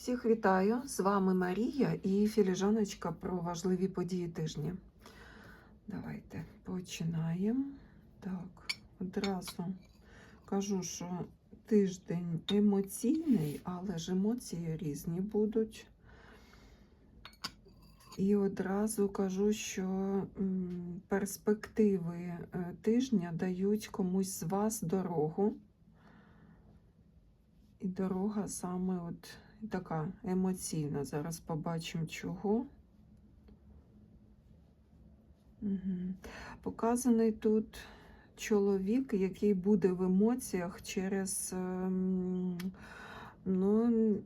Всіх вітаю! З вами Марія і філіжаночка про важливі події тижня. Давайте починаємо. Так, одразу кажу, що тиждень емоційний, але ж емоції різні будуть. І одразу кажу, що перспективи е, тижня дають комусь з вас дорогу. І дорога саме от така емоційна. Зараз побачимо чого. Угу. Показаний тут чоловік, який буде в емоціях через ем, ну,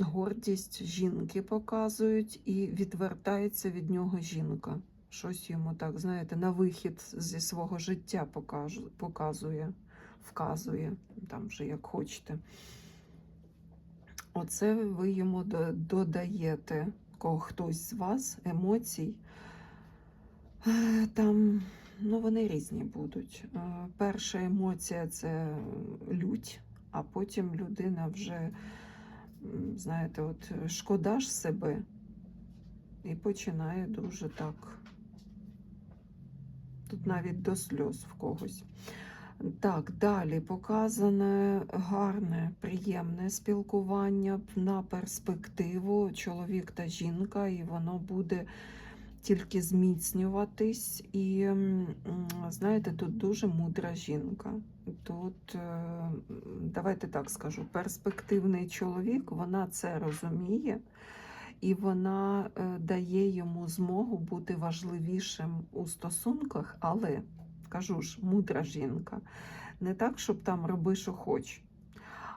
гордість жінки показують і відвертається від нього жінка. Щось йому так, знаєте, на вихід зі свого життя покажу- показує, вказує, там вже як хочете. Оце ви йому додаєте хтось з вас емоцій. Е, Там ну, вони різні будуть. Е, Перша емоція це лють, а потім людина вже, знаєте, от шкода ж себе і починає дуже так. Тут навіть до сльоз в когось. Так, далі показане гарне, приємне спілкування на перспективу чоловік та жінка, і воно буде тільки зміцнюватись. І знаєте, тут дуже мудра жінка. Тут, е, давайте так скажу, перспективний чоловік, вона це розуміє. І вона е, дає йому змогу бути важливішим у стосунках, але кажу ж, мудра жінка. Не так, щоб там роби, що хоч.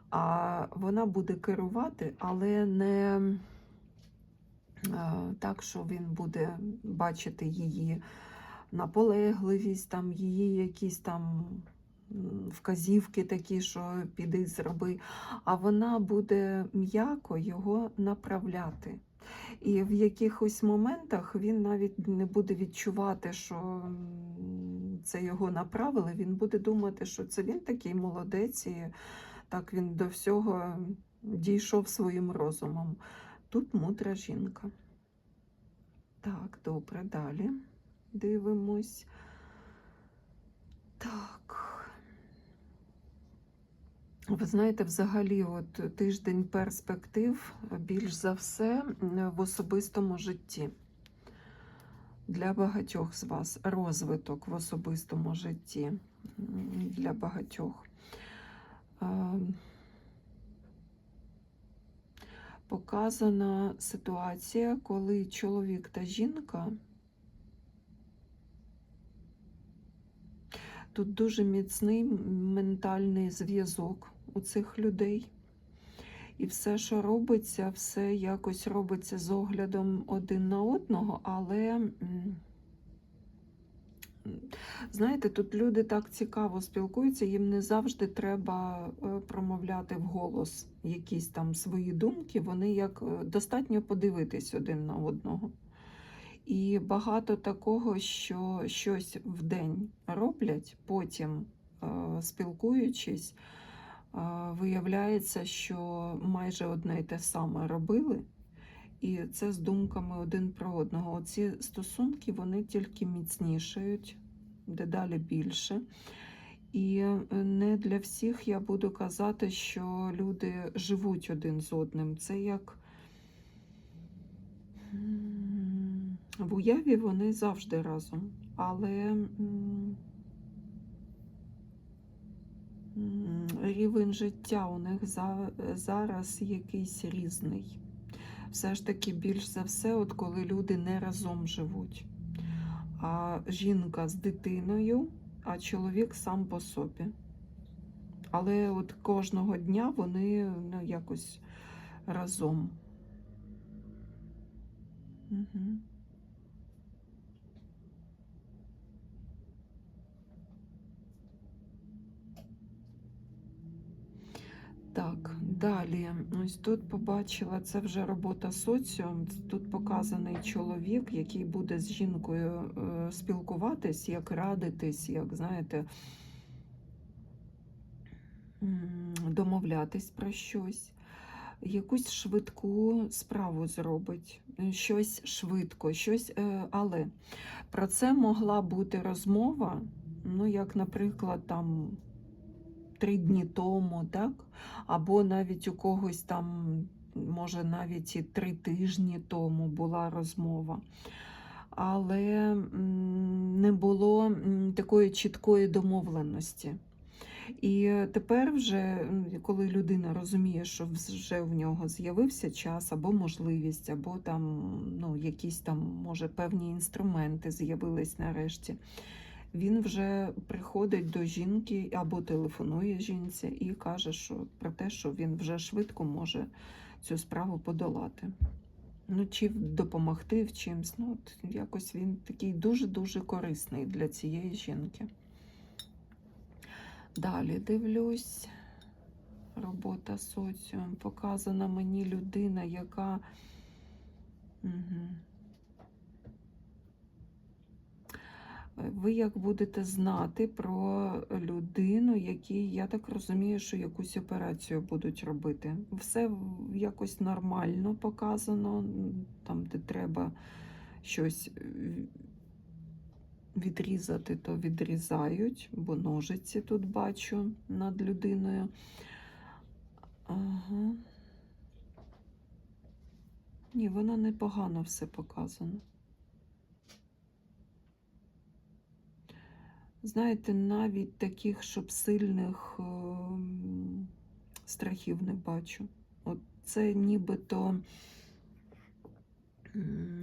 А вона буде керувати, але не е, так, що він буде бачити її наполегливість, там, її якісь там вказівки такі, що піди зроби. А вона буде м'яко його направляти. І в якихось моментах він навіть не буде відчувати, що це його направили. Він буде думати, що це він такий молодець, і так він до всього дійшов своїм розумом. Тут мудра жінка. Так, добре, далі дивимось. Так. Ви знаєте, взагалі, от тиждень перспектив більш за все в особистому житті. Для багатьох з вас розвиток в особистому житті для багатьох. Показана ситуація, коли чоловік та жінка Тут дуже міцний ментальний зв'язок у цих людей. І все, що робиться, все якось робиться з оглядом один на одного, але, знаєте, тут люди так цікаво спілкуються, їм не завжди треба е, промовляти вголос якісь там свої думки, вони як е, достатньо подивитись один на одного. І багато такого, що щось в день роблять, потім, е, спілкуючись, виявляється, що майже одне й те саме робили, і це з думками один про одного. Ці стосунки вони тільки міцнішають, дедалі більше. І е, не для всіх я буду казати, що люди живуть один з одним. Це як. В уяві вони завжди разом, але рівень життя у них за, зараз якийсь різний. Все ж таки, більш за все, от коли люди не разом живуть, а жінка з дитиною, а чоловік сам по собі. Але от кожного дня вони ну, якось разом. Угу. Так, далі. Ось тут побачила, це вже робота соціум. Тут показаний чоловік, який буде з жінкою е, спілкуватись, як радитись, як знаєте, домовлятись про щось. якусь швидку справу зробить, щось швидко, щось, е, але про це могла бути розмова, ну, як, наприклад, там три дні тому, так? Або навіть у когось там, може, навіть і три тижні тому була розмова. Але не було такої чіткої домовленості. І тепер, вже, коли людина розуміє, що вже в нього з'явився час або можливість, або там ну, якісь там, може, певні інструменти з'явились нарешті, він вже приходить до жінки або телефонує жінці і каже, що про те, що він вже швидко може цю справу подолати. Ну, чи допомогти в чимсь. Ну, от якось він такий дуже-дуже корисний для цієї жінки. Далі дивлюсь. Робота соціум. Показана мені людина, яка. Угу. Ви як будете знати про людину, якій, я так розумію, що якусь операцію будуть робити. Все якось нормально показано, там, де треба щось е, відрізати, то відрізають, бо ножиці тут бачу над людиною. Ага. Ні, воно непогано все показано. Знаєте, навіть таких, щоб сильних ем, страхів не бачу. От це нібито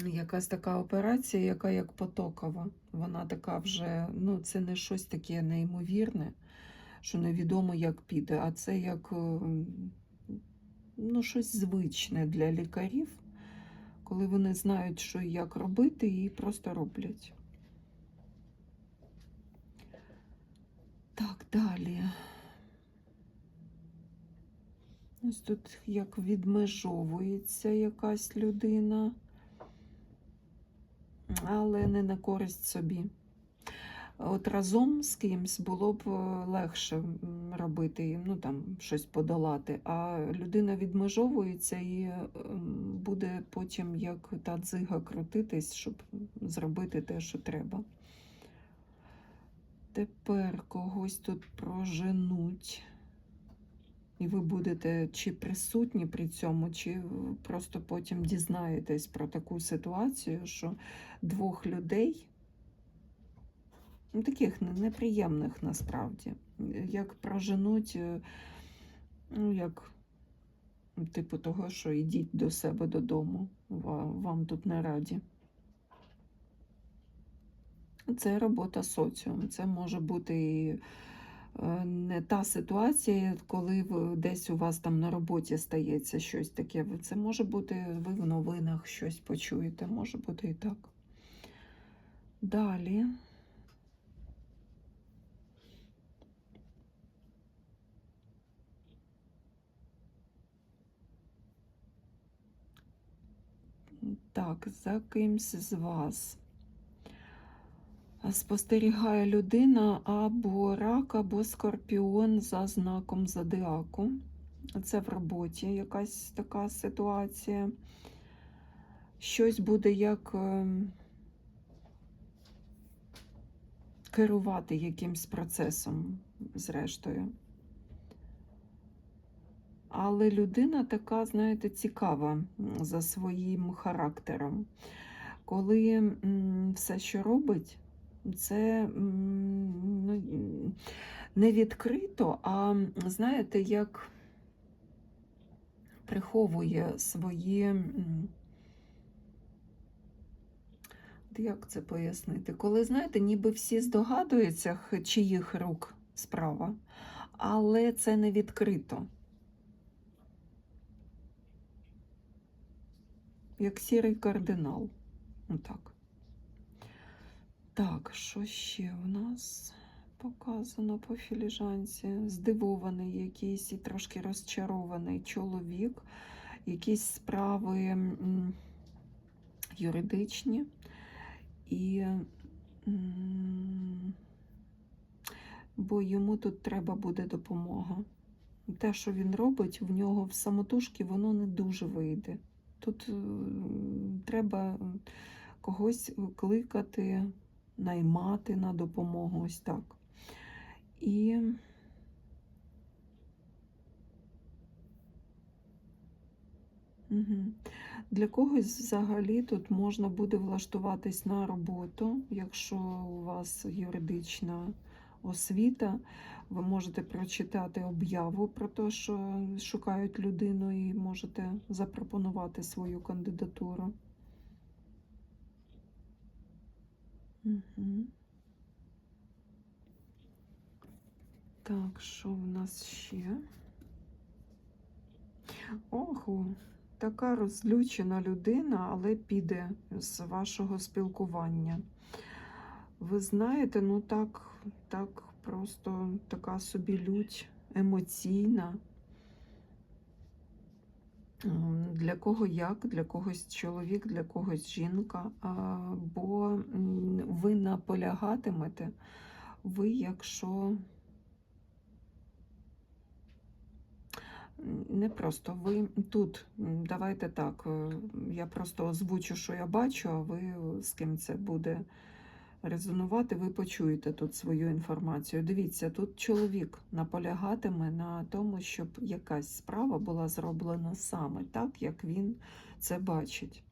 якась така операція, яка як потокова. Вона така вже, ну, це не щось таке неймовірне, що невідомо, як піде, а це як ем, ну, щось звичне для лікарів, коли вони знають, що і як робити, і просто роблять. Так, далі. Ось тут як відмежовується якась людина, але не на користь собі. От разом з кимсь було б е, легше робити, ну там щось подолати, а людина відмежовується і ем, буде потім як та дзига крутитись, щоб зробити те, що треба. Тепер когось тут проженуть. І ви будете чи присутні при цьому, чи просто потім дізнаєтесь про таку ситуацію, що двох людей, ну, таких неприємних насправді, як проженуть, е, ну, як типу того, що йдіть до себе додому, вам тут не раді. Це робота соціум. Це може бути і е, не та ситуація, коли десь у вас там на роботі стається щось таке. Це може бути, ви в новинах щось почуєте, може бути і так. Далі. Так, за кимсь з вас спостерігає людина або рак, або скорпіон за знаком зодіаку. Це в роботі якась така ситуація. Щось буде як ем, керувати якимсь процесом, зрештою. Але людина така, знаєте, цікава за своїм характером. Коли все, що робить, це ну, не відкрито, а знаєте, як приховує свої. Як це пояснити? Коли, знаєте, ніби всі здогадуються, чиїх рук справа, але це не відкрито. Як сірий кардинал. Отак. Так, що ще в нас показано по філіжанці? Здивований якийсь і трошки розчарований чоловік, якісь справи юридичні і бо йому тут треба буде допомога. те, що він робить, в нього в самотужки воно не дуже вийде. Тут е, треба когось кликати, наймати на допомогу, ось так. І Угу. Для когось взагалі тут можна буде влаштуватись на роботу, якщо у вас юридична освіта, ви можете прочитати об'яву про те, що шукають людину, і можете запропонувати свою кандидатуру. Угу. Так, що в нас ще? Оху, така розлючена людина, але піде з вашого спілкування. Ви знаєте, ну так, так просто така собі лють емоційна. Для кого як, для когось чоловік, для когось жінка. Бо ви наполягатимете, ви, якщо не просто ви тут, давайте так, е, я просто озвучу, що я бачу, а ви е, з ким це буде резонувати, ви почуєте тут свою інформацію. Дивіться, тут чоловік наполягатиме на тому, щоб якась справа була зроблена саме так, як він це бачить.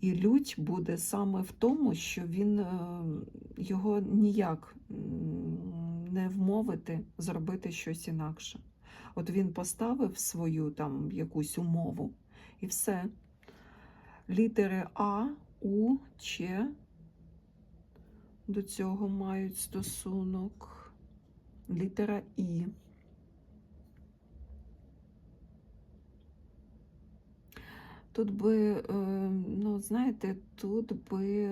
І лють буде саме в тому, що він е, його ніяк не вмовити зробити щось інакше. От він поставив свою там якусь умову і все. Літери А, У, Ч до цього мають стосунок. Літера І. Тут би, е, ну, знаєте, тут би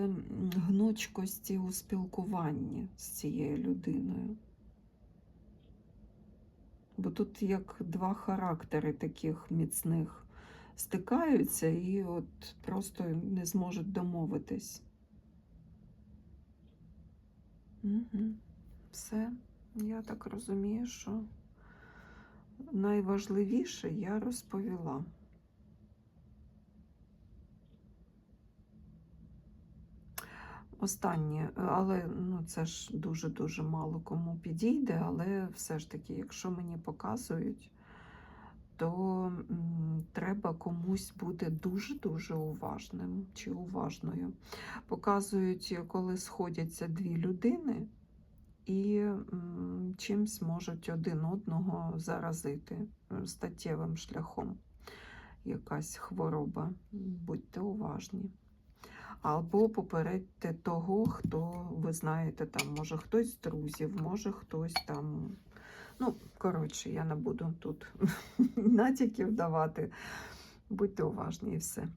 гнучкості у спілкуванні з цією людиною. Бо тут як два характери таких міцних стикаються і от просто не зможуть домовитись. Все, я так розумію, що найважливіше я розповіла. Останнє, але ну, це ж дуже-дуже мало кому підійде, але все ж таки, якщо мені показують, то треба комусь бути дуже-дуже уважним чи уважною. Показують, коли сходяться дві людини і чимсь можуть один одного заразити статтєвим шляхом. Якась хвороба. Будьте уважні. Або попередьте того, хто ви знаєте, там, може хтось з друзів, може хтось там. Ну, коротше, я не буду тут натяків давати. Будьте уважні і все.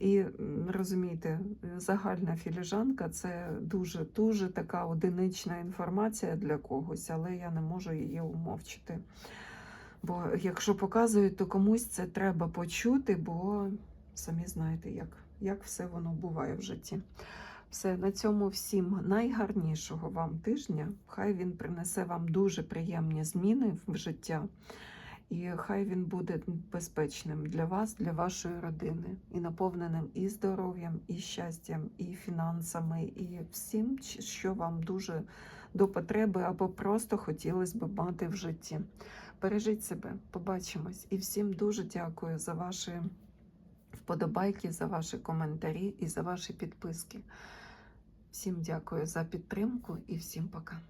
І розумієте, загальна філіжанка це дуже дуже така одинична інформація для когось, але я не можу її умовчити. Бо якщо показують, то комусь це треба почути, бо самі знаєте, як, як все воно буває в житті. Все, на цьому всім найгарнішого вам тижня. Хай він принесе вам дуже приємні зміни в життя. І хай він буде безпечним для вас, для вашої родини, і наповненим і здоров'ям, і щастям, і фінансами, і всім, що вам дуже до потреби або просто хотілося б мати в житті. Бережіть себе, побачимось. І всім дуже дякую за ваші вподобайки, за ваші коментарі і за ваші підписки. Всім дякую за підтримку і всім пока.